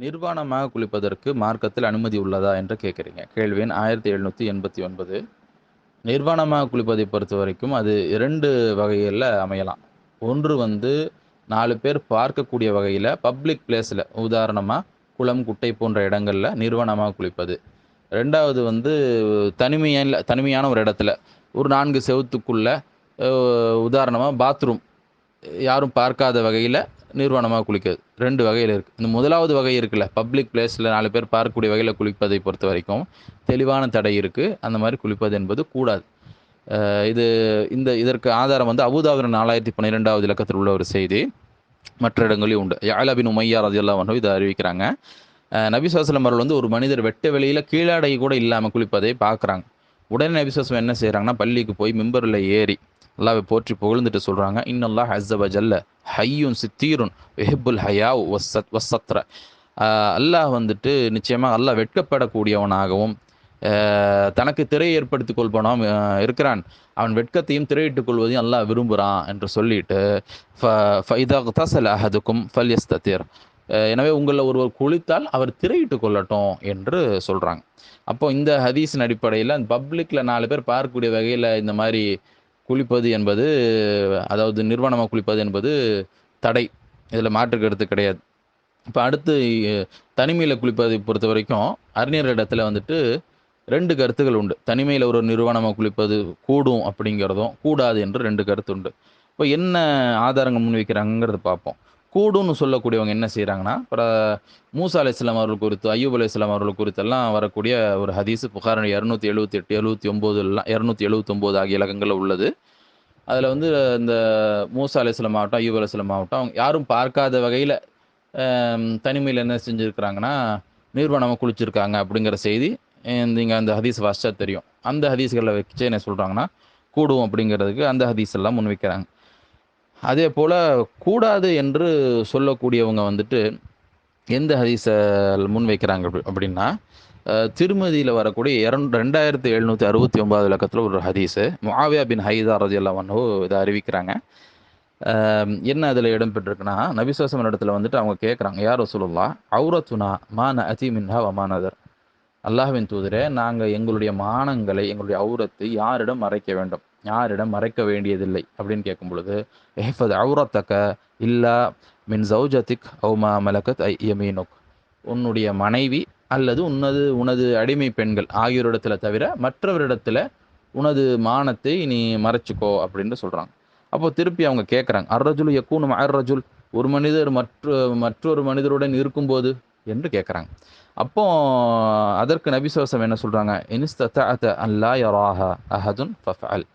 நிர்வாணமாக குளிப்பதற்கு மார்க்கத்தில் அனுமதி உள்ளதா என்று கேட்குறீங்க. கேள்வி எண் ஆயிரத்தி எழுநூற்றி எண்பத்தி ஒன்பது. நிர்வாணமாக குளிப்பதை பொறுத்த வரைக்கும் அது இரண்டு வகைகளில் அமையலாம். ஒன்று வந்து நாலு பேர் பார்க்கக்கூடிய வகையில் பப்ளிக் பிளேஸில் உதாரணமாக குளம் குட்டை போன்ற இடங்களில் நிர்வாணமாக குளிப்பது. ரெண்டாவது வந்து தனிமையில் தனிமையான ஒரு இடத்துல ஒரு நான்கு செவத்துக்குள்ள உதாரணமாக பாத்ரூம் யாரும் பார்க்காத வகையில் நிர்வாணமாக குளிக்கிறது ரெண்டு வகையில் இருக்குது இந்த முதலாவது வகை இருக்குல்ல பப்ளிக் பிளேஸில் நாலு பேர் பார்க்கக்கூடிய வகையில் குளிப்பதை பொறுத்த வரைக்கும் தெளிவான தடை இருக்குது அந்த மாதிரி குளிப்பது என்பது கூடாது. இது இந்த இதற்கு ஆதாரம் வந்து அபுதாபின் நாலாயிரத்தி பன்னிரெண்டாவது இலக்கத்தில் உள்ள ஒரு செய்தி. மற்ற இடங்களிலும் உண்டு. யாலபின் உமையார் ரதியல்லா வந்து இதை அறிவிக்கிறாங்க. நபிசாசலம் அவர்கள் வந்து ஒரு மனிதர் வெட்ட வெளியில் கீழாடை கூட இல்லாமல் குளிப்பதை பார்க்குறாங்க. உடனே நபிசாசம் என்ன செய்கிறாங்கன்னா பள்ளிக்கு போய் மிம்பரில் ஏறி அல்லாவை போற்றி புகழ்ந்துட்டு சொல்கிறாங்க இன்னல்லா ஹஸ்ஸப ஜல்ல ஹையுன் சித்தீருன் வெஹிபுல் ஹயாவ் வசத் வசத்ர அல்லாஹ் வந்துட்டு நிச்சயமாக அல்லாஹ் வெட்கப்படக்கூடியவனாகவும் தனக்கு திரை ஏற்படுத்திக் கொள்பவனாகவும் இருக்கிறான். அவன் வெட்கத்தையும் திரையிட்டுக் கொள்வதையும் அல்லாஹ் விரும்புகிறான் என்று சொல்லிட்டு ஃபைதா தசல் அஹதுக்கும் ஃபல் எஸ்தீர் எனவே உங்களில் ஒருவர் குளித்தால் அவர் திரையிட்டுக் கொள்ளட்டும் என்று சொல்கிறாங்க அப்போ இந்த ஹதீஸின் அடிப்படையில் பப்ளிக்கில் நாலு பேர் பார்க்கக்கூடிய வகையில் இந்த மாதிரி குளிப்பது என்பது அதாவது நிர்வாணமாக குளிப்பது என்பது தடை. இதில் மாற்று கருத்து கிடையாது. இப்போ அடுத்து தனிமையில் குளிப்பதை பொறுத்த வரைக்கும் அறிஞர்களிடத்தில் வந்துட்டு ரெண்டு கருத்துகள் உண்டு. தனிமையில் ஒரு நிர்வாணமாக குளிப்பது கூடும் அப்படிங்கிறதும் கூடாது என்று ரெண்டு கருத்து உண்டு. இப்போ என்ன ஆதாரங்கள் முன்வைக்கிறாங்கிறது பார்ப்போம். கூடும்னு சொல்லக்கூடியவங்க என்ன செய்கிறாங்கன்னா இப்போ மூசா அலி இஸ்லாம் அவர்கள் குறித்து ஐயூப் அலி இஸ்லாம் அவர்கள் குறித்தெல்லாம் வரக்கூடிய ஒரு ஹதீஸ் புகார் இரநூத்தி எழுபத்தி எட்டு எழுபத்தி ஒம்போதுலாம் இரநூத்தி எழுபத்தொம்போது ஆகிய இலக்கங்களில் உள்ளது. அதில் வந்து இந்த மூசா அலி இஸ்லாம் ஆகட்டும் ஐயூப் அலி இஸ்லாம் ஆகட்டும் அவங்க யாரும் பார்க்காத வகையில் தனிமையில் என்ன செஞ்சுருக்கிறாங்கன்னா நிர்வாணமாக குளிச்சிருக்காங்க அப்படிங்கிற செய்தி நீங்கள் அந்த ஹதீஸ் வாசிச்சா தெரியும். அந்த ஹதீஸ்களில் வச்சு என்ன சொல்கிறாங்கன்னா கூடும் அப்படிங்கிறதுக்கு அந்த ஹதீஸ் எல்லாம் முன்வைக்கிறாங்க. அதே போல் கூடாது என்று சொல்லக்கூடியவங்க வந்துட்டு எந்த ஹதீஸை முன்வைக்கிறாங்க அப்படின்னா திருமதியில் வரக்கூடிய இரண்டு ரெண்டாயிரத்தி எழுநூற்றி அறுபத்தி ஒன்பது இலக்கத்தில் ஒரு ஹதீஸு. முஆவியா பின் ஹைதா ரதி இதை அறிவிக்கிறாங்க. என்ன அதில் இடம்பெற்றிருக்குன்னா நபிசுவாசம் இடத்துல வந்துட்டு அவங்க கேட்குறாங்க யார் சொல்லலா அவுரத்துனா மான அதி மின்ஹா வமானதர் அல்லாஹ்வின் தூதரே நாங்கள் எங்களுடைய மானங்களை எங்களுடைய அவுரத்தை யாரிடம் மறைக்க வேண்டும்? யாரிடம் மறைக்க வேண்டியதில்லை அப்படின்னு கேட்கும் பொழுது எஹ்ஃபத் அவுரத்தக்க இல்லா மின் சௌஜத்திக் அவுமா மலக்கத் ஐ யமீனுக். உன்னுடைய மனைவி அல்லது உனது உனது அடிமை பெண்கள் ஆகியோரிடத்துல தவிர மற்றவரிடத்துல உனது மானத்தை நீ மறைச்சிக்கோ அப்படின்னு சொல்கிறாங்க அப்போ திருப்பி அவங்க கேட்குறாங்க அர்ரஜுல் யக்கூனும் அர்ரஜுல் ஒரு மனிதர் மற்ற மற்றொரு மனிதருடன் இருக்கும்போது? என்று கேட்குறாங்க அப்போ அதற்கு நபிசுவாசம் என்ன சொல்கிறாங்க இனிஸ்தத்த அல்லா யராஹ அஹதுன் அல்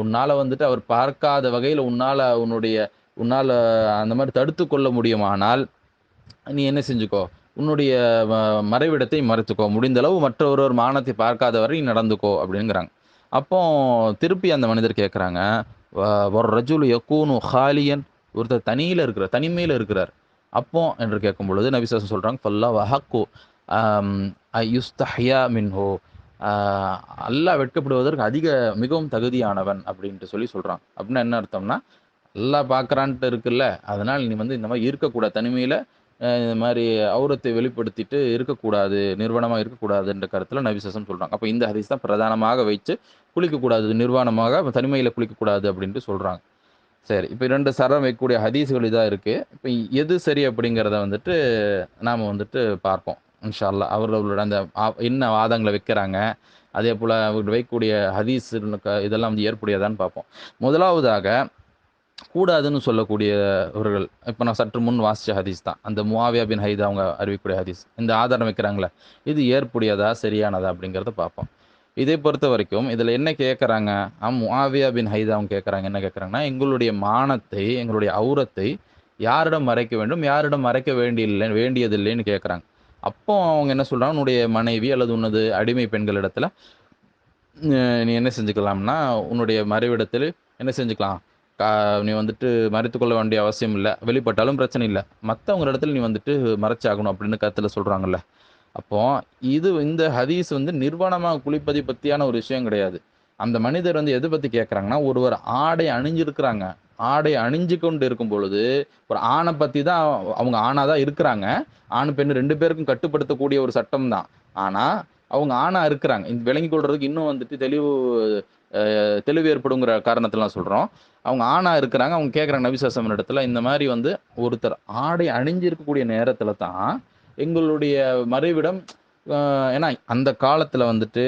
உன்னால் வந்துட்டு அவர் பார்க்காத வகையில் உன்னால் உன்னுடைய உன்னால் அந்த மாதிரி தடுத்து கொள்ள முடியுமானால் நீ என்ன செஞ்சுக்கோ? உன்னுடைய மறைவிடத்தை மறைத்துக்கோ. முடிந்தளவு மற்றொரு மானத்தை பார்க்காத வரை நடந்துக்கோ அப்படிங்கிறாங்க. அப்போ திருப்பி அந்த மனிதர் கேட்குறாங்க ஒரு ரஜுல் யக்கூனு ஹாலியன். ஒருத்தர் தனியில் இருக்கிறார் தனிமையில் இருக்கிறார். அப்போ என்று கேட்கும் பொழுது நபிசாசம் சொல்கிறாங்க ஃபல்லா வஹக்கு யுஸ்தஹ்யா மின்ஹோ. அல்லாஹ் வெட்கப்படுவதற்கு அதிக மிகவும் தகுதியானவன் அப்படின்ட்டு சொல்லி சொல்கிறான் அப்படின்னா என்ன அர்த்தம்னா அல்லாஹ் பார்க்குறான்ட்டு இருக்குல்ல அதனால் நீ வந்து இந்த மாதிரி இருக்கக்கூடாது தனிமையில் இந்த மாதிரி அவுரத்தை வெளிப்படுத்திட்டு இருக்கக்கூடாது நிர்வாணமாக இருக்கக்கூடாதுன்ற கருத்தில் நபிசசம் சொல்கிறாங்க அப்போ இந்த ஹதீஸ் தான் பிரதானமாக வைத்து குளிக்கக்கூடாது நிர்வாணமாக தனிமையில் குளிக்கக்கூடாது அப்படின்ட்டு சொல்கிறாங்க சரி இப்போ இரண்டு சரம் வைக்கக்கூடிய ஹதீஸ்கள் இதாக இருக்குது இப்போ எது சரி அப்படிங்கிறத வந்துட்டு நாம் வந்துட்டு பார்ப்போம். இன்ஷால்லா அவர்களோட அந்த என்ன வாதங்களை வைக்கிறாங்க அதே போல் அவர்கள் வைக்கக்கூடிய ஹதீஸ் இதெல்லாம் வந்து ஏற்புடையதான்னு பார்ப்போம். முதலாவதாக கூடாதுன்னு சொல்லக்கூடியவர்கள் இப்போ நான் சற்று முன் வாசித்த ஹதீஸ் தான். அந்த முவாவியா பின் ஹைதா அவங்க அறிவிக்கக்கூடிய ஹதீஸ். இந்த ஆதாரம் வைக்கிறாங்களே இது ஏற்புடையதா சரியானதா அப்படிங்கிறத பார்ப்போம். இதை பொறுத்த வரைக்கும் இதில் என்ன கேட்குறாங்க ஆம் முவாவியா பின் ஹைதா அவங்க கேட்குறாங்க என்ன கேட்குறாங்கன்னா எங்களுடைய மானத்தை எங்களுடைய அவுரத்தை யாரிடம் மறைக்க வேண்டும் யாரிடம் மறைக்க வேண்டியில்லை வேண்டியதில்லைன்னு கேட்குறாங்க அப்போ அவங்க என்ன சொல்கிறாங்க உன்னுடைய மனைவி அல்லது உன்னது அடிமை பெண்கள் இடத்துல நீ என்ன செஞ்சுக்கலாம்னா உன்னுடைய மறைவிடத்தில் என்ன செஞ்சுக்கலாம்? நீ வந்துட்டு மறைத்து கொள்ள வேண்டிய அவசியம் இல்லை. வெளிப்பட்டாலும் பிரச்சனை இல்லை. மற்றவங்க இடத்துல நீ வந்துட்டு மறைச்சாகணும் அப்படின்னு கருத்தில் சொல்கிறாங்கல்ல அப்போ இது இந்த ஹதீஸ் வந்து நிர்வாணமாக குளிப்பதை பற்றியான ஒரு விஷயம் கிடையாது. அந்த மனிதர் வந்து எதை பற்றி கேட்குறாங்கன்னா ஒருவர் ஆடை அணிஞ்சிருக்கிறாங்க. ஆடை அணிஞ்சு கொண்டு இருக்கும் பொழுது ஒரு ஆணை பத்தி தான் அவங்க ஆணாக தான் இருக்கிறாங்க. ஆண் பெண் ரெண்டு பேருக்கும் கட்டுப்படுத்தக்கூடிய ஒரு சட்டம் தான். ஆனா அவங்க ஆணா இருக்கிறாங்க. இந்த விளங்கி கொள்றதுக்கு இன்னும் வந்துட்டு தெளிவு தெளிவு ஏற்படுங்கிற காரணத்தெல்லாம் சொல்கிறோம் சொல்றோம். அவங்க ஆணா இருக்கிறாங்க. அவங்க கேட்குறாங்க நபிசாசம் இடத்துல இந்த மாதிரி வந்து ஒருத்தர் ஆடை அணிஞ்சிருக்கக்கூடிய நேரத்துல தான் எங்களுடைய மறைவிடம் ஏன்னா அந்த காலத்துல வந்துட்டு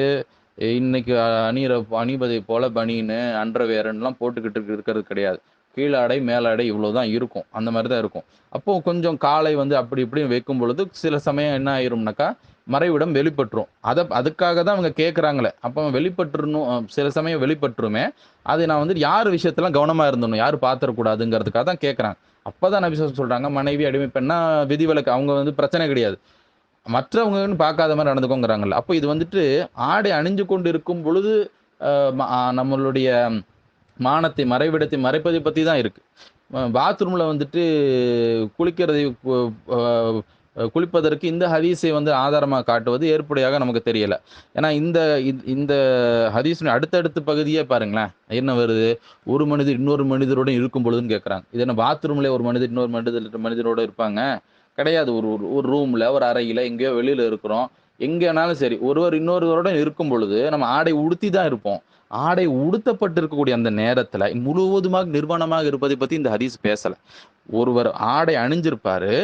இன்னைக்கு அணிகிற அணிபதை போல பனின்னு அன்றவேரன்லாம் போட்டுக்கிட்டு இருக்கிறது கிடையாது. கீழாடை மேலாடை இவ்வளவுதான் இருக்கும். அந்த மாதிரி தான் இருக்கும். அப்போ கொஞ்சம் காலை வந்து அப்படி இப்படி வைக்கும் பொழுது சில சமயம் என்ன ஆயிரும்னாக்கா மறைவிடம் வெளிப்பட்டுரும். அதை அதுக்காக தான் அவங்க கேட்குறாங்களே அப்போ வெளிப்பட்டுருணும் சில சமயம் வெளிப்பட்டுருமே. அது நான் வந்து யார் விஷயத்தெல்லாம் கவனமாக இருந்தணும் யார் பார்த்துடக்கூடாதுங்கிறதுக்காக தான் கேட்குறாங்க அப்போ தான் நபிசாசம் சொல்கிறாங்க மனைவி அடிமை பெண்ணா விதிவிலக்கு. அவங்க வந்து பிரச்சனை கிடையாது. மற்றவங்கன்னு பார்க்காத மாதிரி நடந்துக்கோங்கிறாங்கல்ல. அப்போ இது வந்துட்டு ஆடை அணிஞ்சு கொண்டு இருக்கும் பொழுது ம- நம்மளுடைய மானத்தை மறைவிடத்தை மறைப்பதை பற்றி தான் இருக்குது பாத்ரூமில் வந்துட்டு குளிக்கிறதை குளிப்பதற்கு இந்த ஹதீஸை வந்து ஆதாரமாக காட்டுவது ஏற்புடையாக நமக்கு தெரியலை. ஏன்னா இந்த இந்த- ஹதீஸின் அடுத்தடுத்த பகுதியே பாருங்களேன். என்ன வருது? ஒரு மனிதர் இன்னொரு மனிதரோட இருக்கும் பொழுதுன்னு கேட்குறாங்க இது என்ன பாத்ரூமில் ஒரு மனிதர் இன்னொரு மனிதர் மனிதரோட இருப்பாங்க? கிடையாது. ஒரு ஒரு- ஒரு ஒரு அறையில் எங்கேயோ வெளியில் இருக்கிறோம். எங்கேனாலும் சரி ஒருவர் இன்னொருவரோட இருக்கும் பொழுது நம்ம ஆடை உடுத்தி தான் இருப்போம். ஆடை உடுத்தப்பட்டிருக்கக்கூடிய அந்த நேரத்துல முழுவதுமாக நிர்வாணமாக இருப்பதை பத்தி இந்த ஹதீஸ் பேசல. ஒருவர் ஆடை அணிஞ்சிருப்பாரு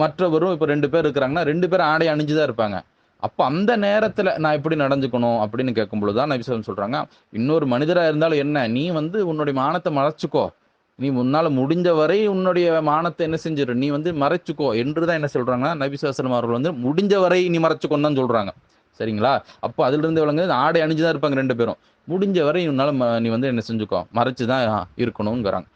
மற்றவரும் இப்ப ரெண்டு பேர் இருக்கிறாங்கன்னா ரெண்டு பேரும் ஆடை அணிஞ்சுதான் இருப்பாங்க. அப்போ அந்த நேரத்துல நான் எப்படி நடந்துக்கணும் அப்படின்னு கேட்கும்பொழுது தான் நபி சொல்றாங்க இன்னொரு மனிதரா இருந்தாலும் என்ன நீ வந்து உன்னுடைய மானத்தை மறைச்சுக்கோ. நீ உன்னால முடிஞ்ச வரை உன்னுடைய மானத்தை என்ன செஞ்சிரு நீ வந்து மறைச்சுக்கோ என்றுதான் என்ன சொல்றாங்கன்னா நபிசாசனம் அவர்கள் வந்து முடிஞ்ச வரை நீ மறைச்சுக்கோன்னு தான் சொல்றாங்க. சரிங்களா? அப்போ அதுல இருந்து ஆடை ஆடை அணிஞ்சுதான் இருப்பாங்க ரெண்டு பேரும். முடிஞ்ச வரை இவனால நீ வந்து என்ன செஞ்சுக்கோ மறைச்சுதான் இருக்கணுங்கிறாங்க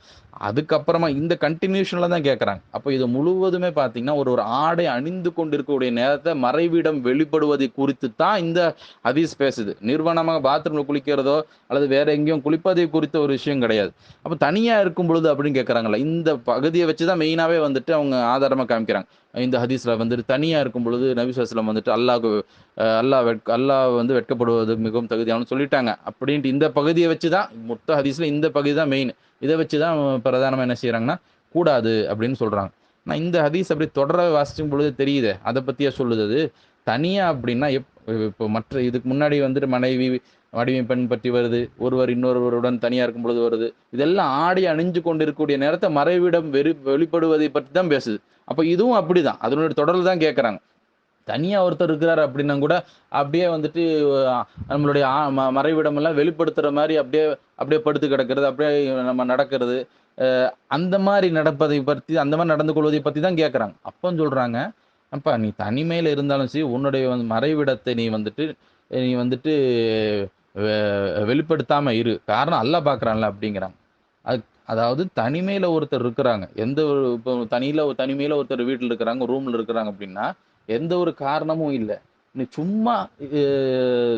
அதுக்கப்புறமா இந்த கண்டினியூஷன்ல தான் கேட்கறாங்க அப்போ இது முழுவதுமே பார்த்தீங்கன்னா ஒரு ஒரு ஆடை அணிந்து கொண்டிருக்கக்கூடிய நேரத்தை மறைவிடம் வெளிப்படுவதை குறித்து தான் இந்த அதீஸ் பேசுது. நிர்வாணமாக பாத்ரூம்ல குளிக்கிறதோ அல்லது வேற எங்கேயும் குளிப்பதை குறித்த ஒரு விஷயம் கிடையாது. அப்போ தனியா இருக்கும் பொழுது அப்படின்னு கேட்கறாங்கல்ல இந்த பகுதியை வச்சு தான் மெயினாவே வந்துட்டு அவங்க ஆதாரமா காமிக்கிறாங்க. இந்த ஹதீஸில் வந்துட்டு தனியாக இருக்கும் பொழுது நபிசுவலம் வந்துட்டு அல்லாஹ் அல்லாஹ் வெட் அல்லாஹ் வந்து வெட்கப்படுவது மிகவும் தகுதியானு சொல்லிட்டாங்க. அப்படின்ட்டு இந்த பகுதியை வச்சு தான் மொத்த ஹதீஸில் இந்த பகுதி தான் மெயின் இதை வச்சு தான் பிரதானமாக என்ன செய்கிறாங்கன்னா கூடாது அப்படின்னு சொல்கிறாங்க நான் இந்த ஹதீஸ் அப்படி தொடர வாசிக்கும் பொழுது தெரியுதே அதை பற்றியே சொல்லுது தனியாக அப்படின்னா எப் இப்போ மற்ற இதுக்கு முன்னாடி வந்துட்டு மனைவி அடிமை பெண் பற்றி வருது ஒருவர் இன்னொருவருடன் தனியாக இருக்கும் பொழுது வருது. இதெல்லாம் ஆடி அணிஞ்சு கொண்டு இருக்கக்கூடிய நேரத்தை மறைவிடம் வெறி வெளிப்படுவதை பற்றி தான் பேசுது. அப்போ இதுவும் அப்படிதான். அதனுடைய தொடர்ல தான் கேட்குறாங்க தனியா ஒருத்தர் இருக்கிறார் அப்படின்னா கூட அப்படியே வந்துட்டு நம்மளுடைய மறைவிடமெல்லாம் மறைவிடம் எல்லாம் வெளிப்படுத்துற மாதிரி அப்படியே அப்படியே படுத்து கிடக்கிறது அப்படியே நம்ம நடக்கிறது அந்த மாதிரி நடப்பதை பற்றி அந்த மாதிரி நடந்து கொள்வதை பற்றி தான் கேட்குறாங்க அப்போ சொல்றாங்க அப்பா நீ தனிமையில இருந்தாலும் சரி உன்னுடைய வந்து மறைவிடத்தை நீ வந்துட்டு நீ வந்துட்டு வெளிப்படுத்தாமல் வெளிப்படுத்தாம இரு. காரணம் அல்ல பார்க்குறான்ல அப்படிங்கிறாங்க. அது அதாவது தனிமையில் ஒருத்தர் இருக்கிறாங்க. எந்த ஒரு இப்போ தனியில் தனிமையில் ஒருத்தர் வீட்டில் இருக்கிறாங்க ரூமில் இருக்கிறாங்க அப்படின்னா எந்த ஒரு காரணமும் இல்லை. நீ சும்மா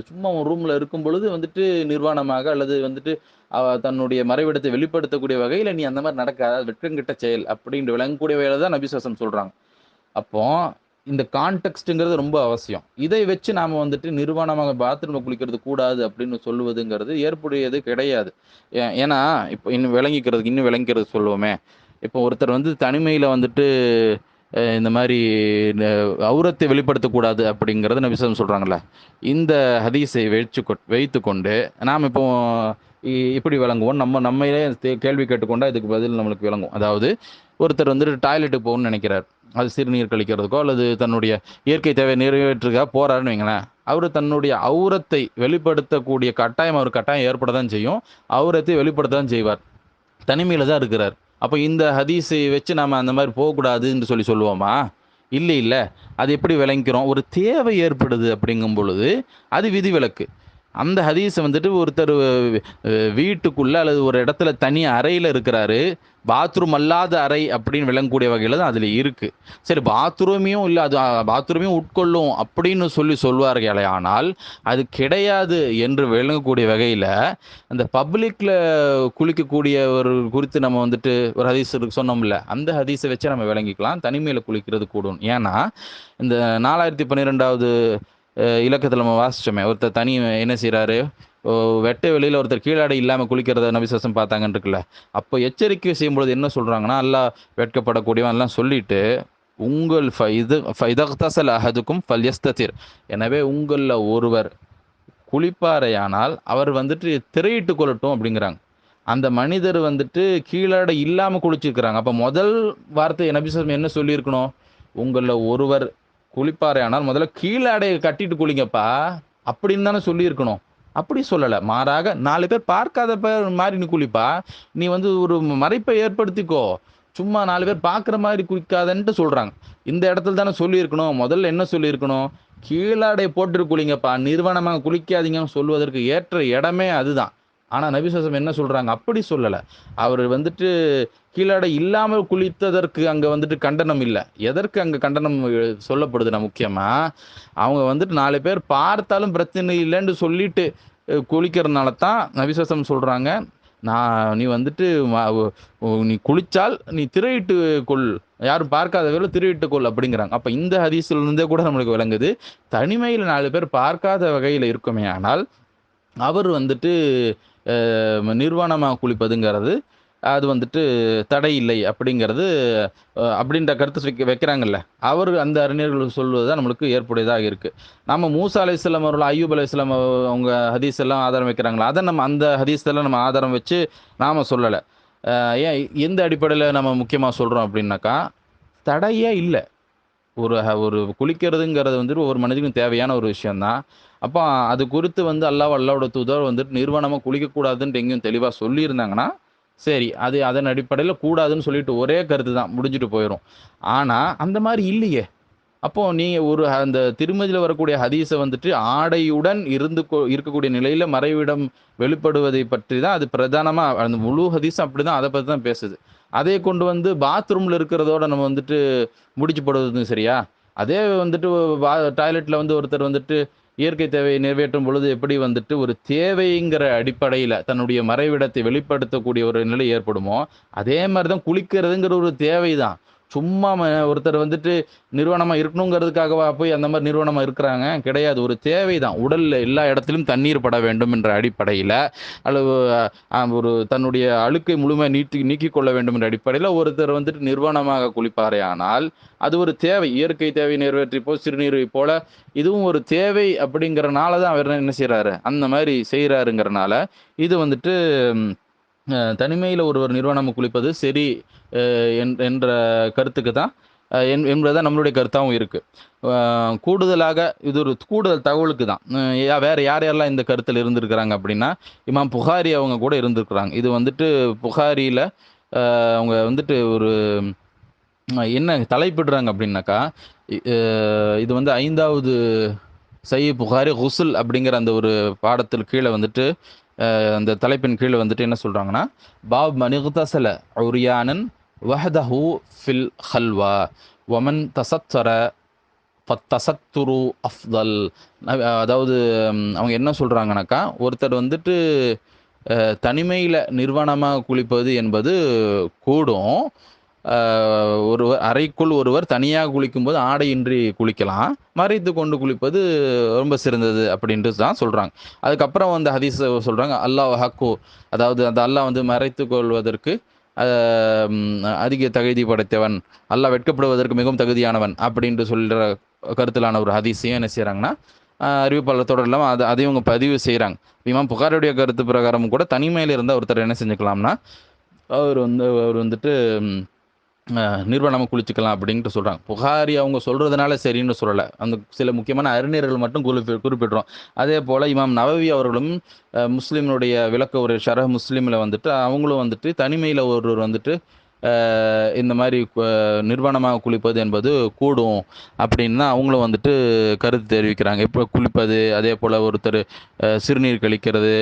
சும்மா உன் ரூமில் இருக்கும் பொழுது வந்துட்டு நிர்வாணமாக அல்லது வந்துட்டு அவ தன்னுடைய மறைவிடத்தை வெளிப்படுத்தக்கூடிய வகையில் நீ அந்த மாதிரி நடக்காத அது வெட்கங்கிட்ட செயல் அப்படின்ற விளங்கக்கூடிய வேலை தான் நபிசாசம் சொல்கிறாங்க அப்போ இந்த கான்டெக்ட்டுங்கிறது ரொம்ப அவசியம். இதை வச்சு நாம் வந்துட்டு நிர்வாணமாக பாத்ரூமில் குளிக்கிறது கூடாது அப்படின்னு சொல்லுவதுங்கிறது ஏற்புடையது கிடையாது. ஏன்னா இப்போ இன்னும் விளங்கிக்கிறதுக்கு இன்னும் விளங்கிக்கிறது சொல்லுவோமே. இப்போ ஒருத்தர் வந்து தனிமையில் வந்துட்டு இந்த மாதிரி அவுரத்தை வெளிப்படுத்தக்கூடாது அப்படிங்கிறத நபிசம் சொல்கிறாங்களே இந்த ஹதீஸை வச்சு வைத்து கொண்டு நாம் இப்போ இ- இப்படி விளங்குவோம். நம்ம நம்மளே தே- கேள்வி கேட்டுக்கொண்டா இதுக்கு பதில் நம்மளுக்கு விளங்கும். அதாவது ஒருத்தர் வந்துட்டு டாய்லெட்டுக்கு போகணும்னு நினைக்கிறார். அது சிறுநீர் கழிக்கிறதுக்கோ அல்லது தன்னுடைய இயற்கை தேவை நிறைவேற்றுக்காக போறாருன்னு வைங்களேன். அவர் தன்னுடைய அவுரத்தை வெளிப்படுத்தக்கூடிய கட்டாயம் அவர் கட்டாயம் ஏற்பட தான் செய்யும். அவுரத்தை வெளிப்படுத்த தான் செய்வார். தனிமையில் தான் இருக்கிறார். அப்போ இந்த ஹதீஸை வச்சு நாம் அந்த மாதிரி போகக்கூடாதுன்னு சொல்லி சொல்லுவோமா? இல்லை இல்லை. அது எப்படி விளங்கிக்கிறோம்? ஒரு தேவை ஏற்படுது அப்படிங்கும் பொழுது அது விதிவிலக்கு. அந்த ஹதீஸை வந்துட்டு ஒருத்தர் வீட்டுக்குள்ளே அல்லது ஒரு இடத்துல தனி அறையில் இருக்கிறாரு. பாத்ரூம் அல்லாத அறை அப்படின்னு விளங்கக்கூடிய வகையில் தான் அதில் இருக்குது சரி பாத்ரூமையும் இல்லை அது பாத்ரூமையும் உட்கொள்ளும் அப்படின்னு சொல்லி சொல்வார்களே ஆனால் அது கிடையாது என்று விளங்கக்கூடிய வகையில் அந்த பப்ளிக்கில் குளிக்கக்கூடிய ஒரு குறித்து நம்ம வந்துட்டு ஒரு ஹதீஸ் சொன்னோம்ல அந்த ஹதீஸை வச்சு நம்ம விளங்கிக்கலாம். தனிமையில் குளிக்கிறது கூடும். ஏன்னா இந்த நாலாயிரத்தி பன்னிரெண்டாவது இலக்கத்தில் நம்ம வாசிச்சோமே ஒருத்தர் தனி என்ன செய்கிறாரு வெட்ட வெளியில் ஒருத்தர் கீழாடை இல்லாமல் குளிக்கிறத நபிசாசம் பார்த்தாங்கன்னு இருக்குல்ல அப்போ எச்சரிக்கை செய்யும்பொழுது என்ன சொல்கிறாங்கன்னா எல்லாம் வெட்கப்படக்கூடியவன் எல்லாம் சொல்லிட்டு உங்கள் ஃபைது இது அஹதுக்கும் ஃபல்யஸ்தீர் எனவே உங்களில் ஒருவர் குளிப்பாறையானால் அவர் வந்துட்டு திரையிட்டு கொள்ளட்டும் அப்படிங்கிறாங்க. அந்த மனிதர் வந்துட்டு கீழாடை இல்லாமல் குளிச்சிருக்கிறாங்க. அப்போ முதல் வார்த்தை நபிசாசம் என்ன சொல்லியிருக்கணும்? உங்களில் ஒருவர் குளிப்பாறையானால் முதல்ல கீழாடையை கட்டிட்டு குளிங்கப்பா. அப்படின்னு தானே சொல்லியிருக்கணும். அப்படி சொல்லலை. மாறாக நாலு பேர் பார்க்காத பேர் மாதிரி நீ குளிப்பா. நீ வந்து ஒரு மறைப்பை ஏற்படுத்திக்கோ. சும்மா நாலு பேர் பார்க்குற மாதிரி குளிக்காதன்ட்டு சொல்கிறாங்க இந்த இடத்துல தானே சொல்லியிருக்கணும். முதல்ல என்ன சொல்லியிருக்கணும்? கீழாடை போட்டு குளிங்கப்பா நிறுவனமாக குளிக்காதீங்கன்னு சொல்வதற்கு ஏற்ற இடமே அதுதான். ஆனால் நபிசாசம் என்ன சொல்கிறாங்க அப்படி சொல்லலை. அவர் வந்துட்டு கீழாடை இல்லாமல் குளித்ததற்கு அங்கே வந்துட்டு கண்டனம் இல்லை. எதற்கு அங்கே கண்டனம் சொல்லப்படுதுன்னா முக்கியமாக அவங்க வந்துட்டு நாலு பேர் பார்த்தாலும் பிரச்சனை இல்லைன்னு சொல்லிட்டு குளிக்கிறதுனால தான் நபிசாசம் சொல்கிறாங்க நான் நீ வந்துட்டு நீ குளிச்சால் நீ திரையிட்டு கொள். யாரும் பார்க்காத வேலை திருவிட்டு கொள் அப்படிங்கிறாங்க. அப்போ இந்த ஹதீஸ்ல இருந்தே கூட நம்மளுக்கு விளங்குது. தனிமையில் நாலு பேர் பார்க்காத வகையில் இருக்குமே ஆனால் அவர் வந்துட்டு நிர்வாணமாக குளிப்பதுங்கிறது அது வந்துட்டு தடை இல்லை அப்படிங்கிறது அப்படின்ற கருத்து வைக்க வைக்கிறாங்கல்ல. அவர் அந்த அறிஞர்கள் சொல்வது தான் நம்மளுக்கு ஏற்புடையதாக இருக்குது நம்ம மூசா அலைஹிஸ்ஸலாம் அவர்கள் ஐயூப் அலைஹிஸ்ஸலாம் அவங்க ஹதீஸ் எல்லாம் ஆதாரம் வைக்கிறாங்களா? அதை நம்ம அந்த ஹதீஸெல்லாம் நம்ம ஆதாரம் வச்சு நாம் சொல்லலை. ஏன் எந்த அடிப்படையில் நம்ம முக்கியமாக சொல்கிறோம் அப்படின்னாக்கா தடையே இல்லை. ஒரு ஒரு குளிக்கிறதுங்கிறது வந்துட்டு ஒரு மனிதனுக்கும் தேவையான ஒரு விஷயந்தான் அப்போ அது குறித்து வந்து அல்லாஹ் அல்லாவோட தூதர் வந்துட்டு நிறுவனமாக குளிக்கக்கூடாதுன்ட்டு எங்கேயும் தெளிவாக சொல்லியிருந்தாங்கன்னா சரி அது அதன் அடிப்படையில் கூடாதுன்னு சொல்லிட்டு ஒரே கருத்து தான் முடிஞ்சிட்டு போயிடும் ஆனால் அந்த மாதிரி இல்லையே. அப்போ நீங்கள் ஒரு அந்த திருமதியில் வரக்கூடிய ஹதீஸை வந்துட்டு ஆடையுடன் இருந்து கொ- இருக்கக்கூடிய நிலையில் மறைவிடம் வெளிப்படுவதை பற்றி தான் அது பிரதானமாக அந்த முழு ஹதீஸும் அப்படி தான் அதை பற்றி தான் பேசுது. அதே கொண்டு வந்து பாத்ரூமில் இருக்கிறதோட நம்ம வந்துட்டு முடிச்சு போடுவது சரியா? அதே வந்துட்டு பா டாய்லெட்டில் வந்து ஒருத்தர் வந்துட்டு இயற்கை தேவையை நிறைவேற்றும் பொழுது எப்படி வந்துட்டு ஒரு தேவைங்கிற அடிப்படையில் தன்னுடைய மறைவிடத்தை வெளிப்படுத்தக்கூடிய ஒரு நிலை ஏற்படுமோ அதே மாதிரி தான் குளிக்கிறதுங்கிற ஒரு தேவை தான் சும்மா ஒருத்தர் வந்துட்டு நிறுவனமாக இருக்கணுங்கிறதுக்காகவா போய் அந்த மாதிரி நிறுவனமாக இருக்கிறாங்க? கிடையாது. ஒரு தேவை தான் உடலில் எல்லா இடத்திலும் தண்ணீர் பட வேண்டும் என்ற அடிப்படையில் அல்லது ஒரு தன்னுடைய அழுக்கை முழுமையாக நீட்டி நீக்கிக் கொள்ள வேண்டும் என்ற அடிப்படையில் ஒருத்தர் வந்துட்டு நிர்வாணமாக குளிப்பாரே ஆனால் அது ஒரு தேவை. இயற்கை தேவை நிறைவேற்றி போ சிறுநீரை போல இதுவும் ஒரு தேவை அப்படிங்கிறனால தான் அவர் என்ன செய்கிறாரு அந்த மாதிரி செய்கிறாருங்கிறனால இது வந்துட்டு தனிமையில் ஒருவர் நிறுவனம் குளிப்பது சரி என்- என்ற கருத்துக்கு தான் என்- என்பதுதான் நம்மளுடைய கருத்தாகவும் இருக்குது கூடுதலாக இது ஒரு கூடுதல் தகவலுக்கு தான். வேறு யார் யாரெல்லாம் இந்த கருத்தில் இருந்திருக்கிறாங்க அப்படின்னா இமாம் புகாரி அவங்க கூட இருந்திருக்கிறாங்க. இது வந்துட்டு புகாரியில் அவங்க வந்துட்டு ஒரு என்ன தலைப்பிடுறாங்க அப்படின்னாக்கா இது வந்து ஐந்தாவது சை புகாரி ஹுசுல் அப்படிங்கிற அந்த ஒரு பாடத்தில் கீழே வந்துட்டு அந்த தலைப்பின் கீழே வந்துட்டு என்ன சொல்கிறாங்கன்னா பாப் மனிகுதசல உரியானன் வஹதஹு ஃபில் ஹல்வா ஒமன் தசத்தர தசத்துரு அஃதல். அதாவது அவங்க என்ன சொல்கிறாங்கனாக்கா ஒருத்தர் வந்துட்டு தனிமையில் நிர்வாணமாக குளிப்பது என்பது கூடும். ஒருவர் அறைக்குள் ஒருவர் தனியாக குளிக்கும்போது ஆடையின்றி குளிக்கலாம். மறைத்து கொண்டு குளிப்பது ரொம்ப சிறந்தது அப்படின்ட்டு தான் சொல்கிறாங்க அதுக்கப்புறம் வந்து ஹதீஸ் சொல்கிறாங்க அல்லாஹ் ஹக்கு அதாவது அந்த அல்லாஹ் வந்து மறைத்து கொள்வதற்கு அதிக தகுதி படைத்தவன் அல்லாஹ் வெட்கப்படுவதற்கு மிகவும் தகுதியானவன் அப்படின்ட்டு சொல்கிற கருத்திலான ஒரு ஹதீஸையும் என்ன செய்கிறாங்கன்னா அறிவிப்பாளர் தொடர் இல்லாமல் அதை அதையும் அவங்க பதிவு செய்கிறாங்க இமாம் புகாருடைய கருத்து பிரகாரமும் கூட தனிமையில் இருந்தால் ஒருத்தர் என்ன செஞ்சுக்கலாம்னா அவர் வந்து அவர் வந்துட்டு நிறுவனம் குளிச்சுக்கலாம் அப்படின்ட்டு சொல்கிறாங்க புகாரி அவங்க சொல்கிறதுனால சரின்னு சொல்லலை. அந்த சில முக்கியமான அறிஞர்கள் மட்டும் குறிப்பி குறிப்பிடுறோம். அதே போல் இமாம் நவவி அவர்களும் முஸ்லீம்னுடைய விளக்க ஒரு ஷரஹ் முஸ்லீமில் வந்துட்டு அவங்களும் வந்துட்டு தனிமையில் ஒருவர் வந்துட்டு இந்த மாதிரி நிர்வாணமாக குளிப்பது என்பது கூடும் அப்படின்னு தான் அவங்களும் வந்துட்டு கருத்து தெரிவிக்கிறாங்க. இப்போ குளிப்பது அதே போல் ஒருத்தர் சிறுநீர் கழிக்கிறது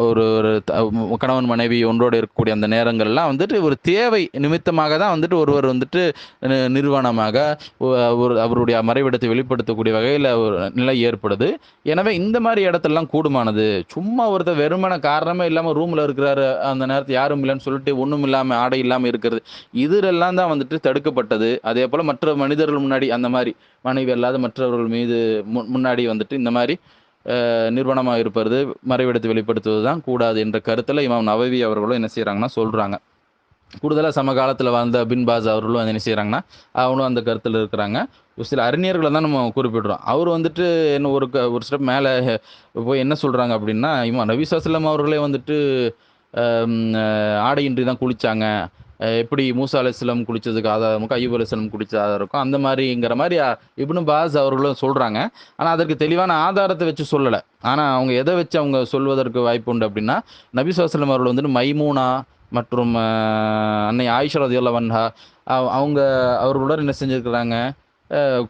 ஒரு ஒரு த- கணவன் மனைவி ஒன்றோடு இருக்கக்கூடிய அந்த நேரங்கள்லாம் வந்துட்டு ஒரு தேவை நிமித்தமாக தான் வந்துட்டு ஒருவர் வந்துட்டு நிறுவனமாக நிர்வாணமாக ஒரு அவருடைய மறைவிடத்தை வெளிப்படுத்தக்கூடிய வகையில் ஒரு நிலை ஏற்படுது. எனவே இந்த மாதிரி இடத்துலலாம் கூடுமானது? சும்மா ஒருத்தர் வெறுமன காரணமே இல்லாமல் ரூமில் இருக்கிறாரு அந்த நேரத்தில் யாரும் இல்லைன்னு சொல்லிட்டு ஒன்றும் இல்லாமல் ஆடை இல்லாமல் இருக்கிறது. இதுலெல்லாம் தான் வந்துட்டு தடுக்கப்பட்டது. அதே போல் மற்ற மனிதர்கள் முன்னாடி அந்த மாதிரி மனைவி அல்லாத மற்றவர்கள் மீது முன் முன்னாடி வந்துட்டு இந்த மாதிரி நிறுவனமாக இருப்பது மறைவிடத்தை வெளிப்படுத்துவது தான் கூடாது என்ற கருத்தில் இமாம் நவவி அவர்களும் என்ன செய்கிறாங்கன்னா சொல்கிறாங்க கூடுதலாக சமகாலத்தில் வாழ்ந்த பின் பாஸ் அவர்களும் என்ன செய்கிறாங்கன்னா அவனும் அந்த கருத்தில் இருக்கிறாங்க. ஒரு சில அறிஞர்களை தான் நம்ம குறிப்பிடுறோம். அவர் வந்துட்டு என்ன ஒரு க ஒரு ஸ்டெப் மேலே போய் என்ன சொல்கிறாங்க அப்படின்னா இமா நபிசாஸ்லம் அவர்களே வந்துட்டு ஆடையின்றி தான் குளித்தாங்க எப்படி மூசா அலிஸ்லம் குளிச்சதுக்கு ஆதாரமுக்கும் ஐயூப் அலிஸ்லம் குளிச்ச ஆதாரம் இருக்கும். அந்த மாதிரிங்கிற மாதிரி இப்னு பாஸ் அவர்களும் சொல்கிறாங்க ஆனால் அதற்கு தெளிவான ஆதாரத்தை வச்சு சொல்லலை. ஆனால் அவங்க எதை வச்சு அவங்க சொல்வதற்கு வாய்ப்பு உண்டு அப்படின்னா நபி சுவாசலம் அவர்கள் வந்துட்டு மைமூனா மற்றும் அன்னை ஆயிஷா ரதியுல்லா வன்ஹா அவங்க அவர்களுடன் என்ன செஞ்சுருக்கிறாங்க?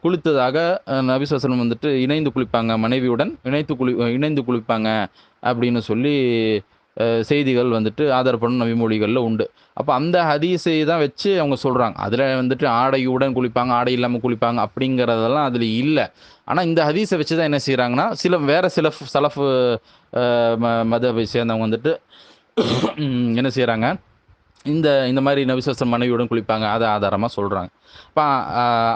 குளித்ததாக அஹ், வந்துட்டு இணைந்து குளிப்பாங்க. மனைவியுடன் இணைத்து குளி இணைந்து குளிப்பாங்க அப்படின்னு சொல்லி செய்திகள் வந்துட்டு ஆதாரப்படும் நவிமொழிகளில் உண்டு. அப்போ அந்த ஹதீஸை தான் வச்சு அவங்க சொல்கிறாங்க அதில் வந்துட்டு ஆடையுடன் குளிப்பாங்க ஆடை இல்லாமல் குளிப்பாங்க அப்படிங்கிறதெல்லாம் அதில் இல்லை. ஆனால் இந்த ஹதீஸை வச்சு தான் என்ன செய்கிறாங்கன்னா சில வேறு சில சலஃப் மதவை சேர்ந்தவங்க வந்துட்டு என்ன செய்கிறாங்க இந்த இந்த மாதிரி நபிசாஸ்திரம் மனைவியுடன் குளிப்பாங்க அதை ஆதாரமாக சொல்கிறாங்க இப்போ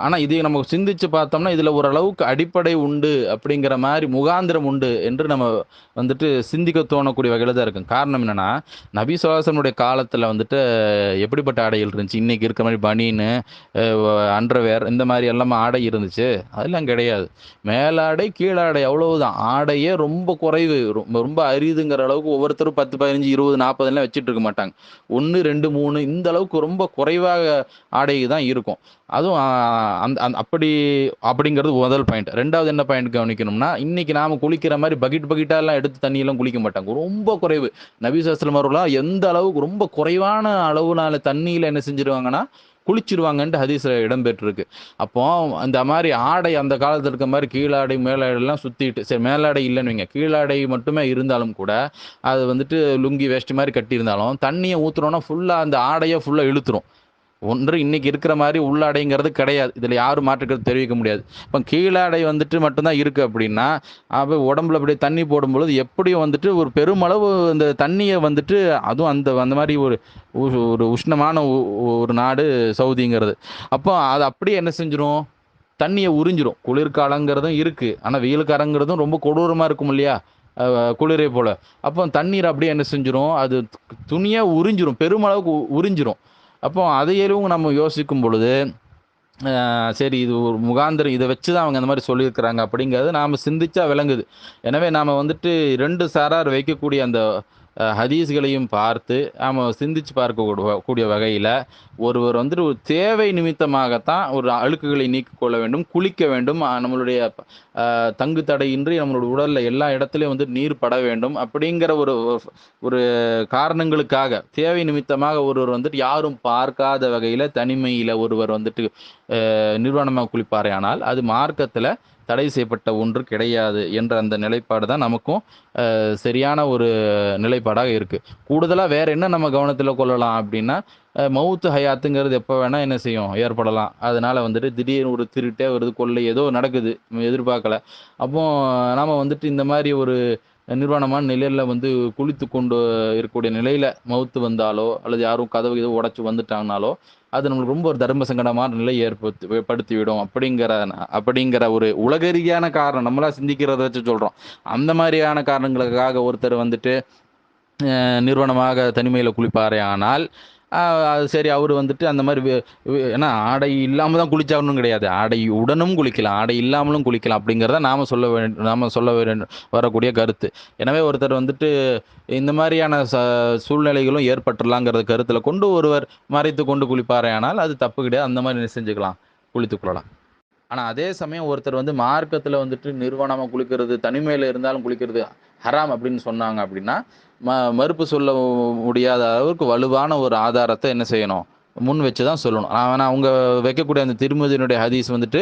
ஆனால் இதை நம்ம சிந்திச்சு பார்த்தோம்னா இதில் ஓரளவுக்கு அடிப்படை உண்டு அப்படிங்கிற மாதிரி முகாந்திரம் உண்டு என்று நம்ம வந்துட்டு சிந்திக்க தோணக்கூடிய வகையில் தான் இருக்கும். காரணம் என்னென்னா நபி சுவாசனுடைய காலத்தில் வந்துட்டு எப்படிப்பட்ட ஆடைகள் இருந்துச்சு? இன்றைக்கி இருக்கிற மாதிரி பனின்னு அண்டர்வேர் இந்த மாதிரி எல்லாமே ஆடை இருந்துச்சு. அதெல்லாம் கிடையாது. மேலாடை கீழாடை அவ்வளவுதான். ஆடையே ரொம்ப குறைவு. ரொம்ப ரொம்ப அரிதுங்கிற அளவுக்கு ஒவ்வொருத்தரும் பத்து பதினஞ்சு இருபது நாற்பதுலாம் வச்சுட்டு இருக்க மாட்டாங்க. ஒன்று ரெண்டு ரெண்டு மூணு இந்த அளவுக்கு ரொம்ப குறைவாக ஆடை தான் இருக்கும். அதுவும் அந்த அந் அப்படி அப்படிங்கிறது முதல் பாயிண்ட் ரெண்டாவது என்ன பாயிண்ட் கவனிக்கணும்னா இன்னைக்கு நாம குளிக்கிற மாதிரி பக்கெட் பக்கெட்டாலாம் எடுத்து தண்ணியெல்லாம் குளிக்க மாட்டாங்க. ரொம்ப குறைவு. நபிசாஸ்திரம் அவர்களாம் எந்த அளவுக்கு ரொம்ப குறைவான அளவுனால தண்ணியில் என்ன செஞ்சிருவாங்கன்னா குளிச்சிருவாங்கன்ட்டு ஹதீஸில் இடம்பெற்றிருக்கு. அப்போ அந்த மாதிரி ஆடை அந்த காலத்தில் இருக்க மாதிரி கீழாடை மேலாடைலாம் சுற்றிட்டு சரி மேலாடை இல்லைன்னு வைங்க. கீழாடை மட்டுமே இருந்தாலும் கூட அது வந்துட்டு லுங்கி வேஷ்டி மாதிரி கட்டியிருந்தாலும் தண்ணியை ஊற்றுறோன்னா ஃபுல்லாக அந்த ஆடையை ஃபுல்லாக இழுத்துரும். ஒன்று இன்னைக்கு இருக்கிற மாதிரி உள்ளாடைங்கிறது கிடையாது. இதில் யாரும் மாற்றுக்கிறது தெரிவிக்க முடியாது. இப்போ கீழாடை வந்துட்டு மட்டும்தான் இருக்குது அப்படின்னா அப்போ உடம்புல அப்படியே தண்ணி போடும்பொழுது எப்படியும் வந்துட்டு ஒரு பெருமளவு இந்த தண்ணியை வந்துட்டு அதுவும் அந்த அந்த மாதிரி ஒரு ஒரு உஷ்ணமான ஒரு நாடு சவுதிங்கிறது. அப்போ அது அப்படியே என்ன செஞ்சிடும் தண்ணியை உறிஞ்சிரும். குளிர்காலங்கிறதும் இருக்குது ஆனால் வெயில்காலங்கிறதும் ரொம்ப கொடூரமாக இருக்கும் இல்லையா? குளிரை போல். அப்போ தண்ணீர் அப்படியே என்ன செஞ்சிடும் அது துணியாக உறிஞ்சிரும். பெருமளவுக்கு உறிஞ்சிரும். அப்போ அதையேவும் நம்ம யோசிக்கும் பொழுது சரி இது ஒரு முகாந்திரம் இதை வச்சு தான் அவங்க அந்த மாதிரி சொல்லியிருக்கிறாங்க அப்படிங்கிறது நாம் சிந்திச்சா விளங்குது. எனவே நாம் வந்துட்டு ரெண்டு சாரார் வைக்கக்கூடிய அந்த ஹதீஸ்களையும் பார்த்து நாம் சிந்திச்சு பார்க்கக்கூடிய கூடிய வகையில் ஒருவர் வந்துட்டு ஒரு தேவை நிமித்தமாகத்தான் ஒரு அழுக்குகளை நீக்கிக்கொள்ள வேண்டும் குளிக்க வேண்டும். நம்மளுடைய தங்கு தடையின்றி நம்மளுடைய உடலில் எல்லா இடத்துலையும் வந்து நீர் பட வேண்டும். அப்படிங்கிற ஒரு ஒரு காரணங்களுக்காக தேவை நிமித்தமாக ஒருவர் வந்துட்டு யாரும் பார்க்காத வகையில் தனிமையில் ஒருவர் வந்துட்டு நிர்வாணமாக குளிப்பாரே ஆனால் அது மார்க்கத்தில் தடை செய்யப்பட்ட ஒன்று கிடையாது என்ற அந்த நிலைப்பாடு தான் நமக்கும் சரியான ஒரு நிலைப்பாடாக இருக்குது கூடுதலாக வேற என்ன நம்ம கவனத்தில் கொள்ளலாம் அப்படின்னா மவுத்து ஹயாத்துங்கிறது எப்போ வேணால் என்ன செய்யும்? ஏற்படலாம். அதனால் வந்துட்டு திடீர்னு ஒரு திருட்டே வருது கொள்ளை ஏதோ நடக்குது எதிர்பார்க்கல. அப்போ நாம் வந்துட்டு இந்த மாதிரி ஒரு நிர்வாணமான நிலையில் வந்து குளித்து கொண்டு இருக்கக்கூடிய நிலையில் மவுத்து வந்தாலோ அல்லது யாரும் கதவு எதுவும் உடச்சி வந்துட்டாங்கனாலோ அது நம்மளுக்கு ரொம்ப ஒரு தர்ம சங்கடமான நிலை ஏற்படுத்தி படுத்திவிடும் அப்படிங்கிற அப்படிங்கிற ஒரு உலகரீதியான காரணம். நம்மளா சிந்திக்கிறத வச்சு சொல்கிறோம் அந்த மாதிரியான காரணங்களுக்காக ஒருத்தர் வந்துட்டு அஹ், தனிமையில் குளிப்பாரே ஆனால் சரி அவர் வந்துட்டு அந்த மாதிரி ஏன்னா ஆடை இல்லாமல் தான் குளிச்சாகணும் கிடையாது. ஆடை உடனும் குளிக்கலாம் ஆடை இல்லாமலும் குளிக்கலாம் அப்படிங்கிறத நாம் சொல்ல வேண்டும் நாம் சொல்ல வேண்டும் வரக்கூடிய கருத்து. எனவே ஒருத்தர் வந்துட்டு இந்த மாதிரியான ச சூழ்நிலைகளும் ஏற்பட்டுடலாங்கிறத கருத்தில் கொண்டு ஒருவர் மறைத்து கொண்டு குளிப்பாரே ஆனால் அது தப்பு கிடையாது. அந்த மாதிரி செஞ்சுக்கலாம். குளித்துக் கொள்ளலாம். ஆனால் அதே சமயம் ஒருத்தர் வந்து மார்க்கத்தில் வந்துட்டு நிறுவனமாக குளிக்கிறது தனிமையில் இருந்தாலும் குளிக்கிறது ஹராம் அப்படின்னு சொன்னாங்க அப்படின்னா ம மறுப்பு சொல்ல முடியாத அளவுக்கு வலுவான ஒரு ஆதாரத்தை என்ன செய்யணும்? முன் வச்சு தான் சொல்லணும் ஆனால் அவங்க வைக்கக்கூடிய அந்த திருமதியினுடைய ஹதீஸ் வந்துட்டு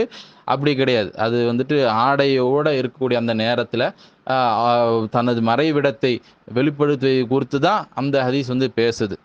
அப்படி கிடையாது. அது வந்துட்டு ஆடையோடு இருக்கக்கூடிய அந்த நேரத்தில் தனது மறைவிடத்தை வெளிப்படுத்துவதை குறித்து தான் அந்த ஹதீஸ் வந்து பேசுது.